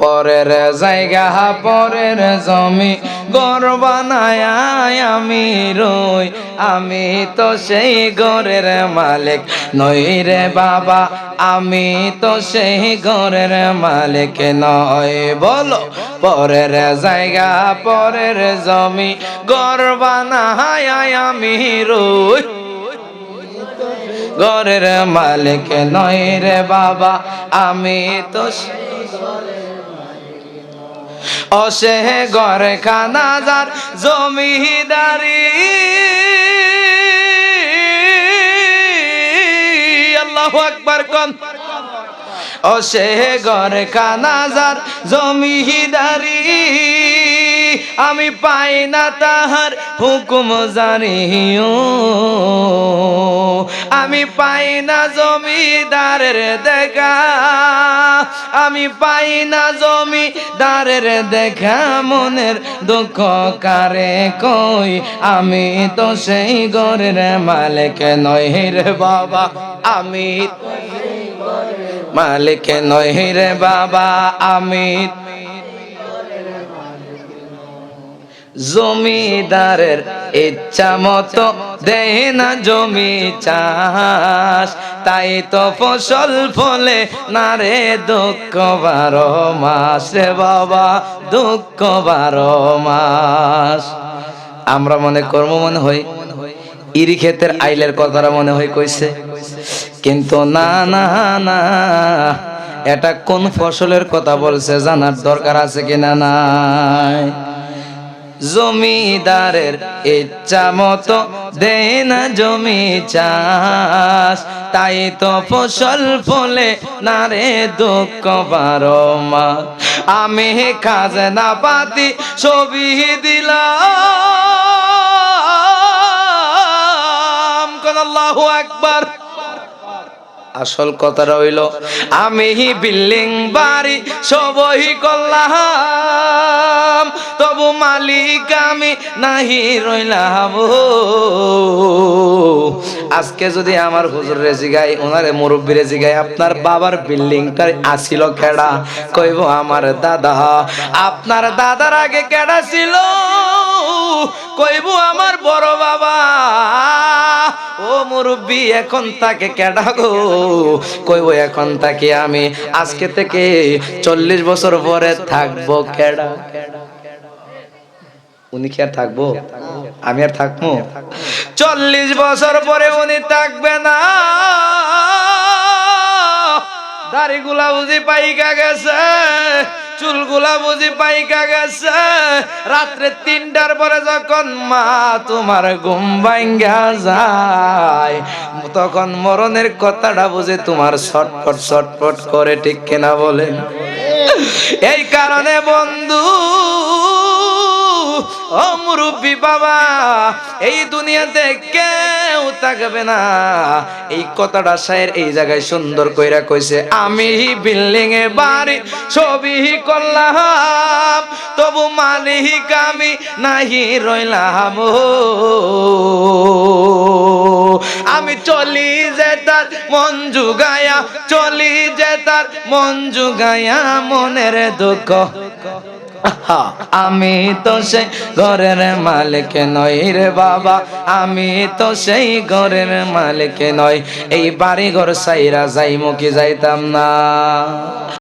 পরের জায়গা, পরের জমি গর বানায় আমি রই। আমি তো সেই ঘরের মালিক, নই রে বাবা, আমি তো সেই ঘরের মালিক নয় বলো, পরের জায়গা, পরের জমি গর বানায় আমি রই। ঘরের মালিক নয় রে বাবা, আমি তো সেই অসে ঘরে খানাজার জমিদারি। আল্লাহ আকবার কন। অসে ঘরে খানাজার জমিদারি। আমি পাই না তাহার হুকুম জানিও। আমি পাই না জমিদারের দেখা। আমি পাই না জমিদারের দেখা। মনের দুঃখ কারে কই? আমি তো সেই ঘরের মালিক নই রে বাবা। আমি মালিক নই রে বাবা। আমি জমিদারের ইচ্ছা মতো দেয় না জমি চাষ। তাই তো ফসল ফলে না রে দুঃখ বারো মাস বাবা, দুঃখ বারো মাস। আমরা মনে কর্ম মনে হই ইরি ক্ষেতের আইলের কথাটা মনে হয় কইছে। কিন্তু না না না, এটা কোন ফসলের কথা বলছে জানার দরকার আছে কিনা নাই। জমিদারের ইচ্ছা মতো দেয় না জমি চাষ। তাই তো ফসল ফলে না রে দুঃখ বারো মাস আমি খাজনা পাতি ছবি দিলাম। আল্লাহু আকবার। আসল কথা হইল আমি বিল্ডিং বাড়ি সবই করলাম, তবু মালিক আমি নাহি রইলাম। আজকে যদি আমার হুজুর রেজি গাই ওনারে মুরব্বী রেজি গাই আপনার বাবার বিল্ডিংটা আসিল কেডা? কইব আমার দাদা। আপনার দাদার আগে কেডা ছিল? কইব আমার বড় বাবা। মুরব্বী এখন তাকে কেডা গো? কইব, এখন তাকে আমি আজকে থেকে চল্লিশ বছর পরে থাকব, কেডা? উনি কি আর থাকব? আমি আর থাকব? চল্লিশ বছর পরে উনি থাকবে না। দাড়িগুলা বুঝি পাইকা গেছে। চুলগুলা বুঝি পাইকা গেছে। রাত্রে তিনটার পরে যখন মা তোমার ঘুম ভাঙ্গা যায়, তখন মরণের কথাটা বুঝে তোমার সটপট সটপট করে ঠিক কিনা বলেন। এই কারণে বন্ধু ও মুরব্বী বাবা, এই দুনিয়াতে কেউ থাকবে না এই কথাটা সাহের এই জায়গায় সুন্দর কইরা কইছে, আমি বিল্ডিং এ বাড়ি, ছবি করলাম, তবু মালিক আমি নাহি রইলাম। আমি চলি যে তার মন জুগায়া, চলি যে তার মন জুগায়া মনের দুঃখ আমি তো সেই ঘরের মালিক নই রে বাবা। আমি তো সেই ঘরের মালিক নই। এই বাড়ি ঘর সাইরা যাই মুখে যাইতাম না।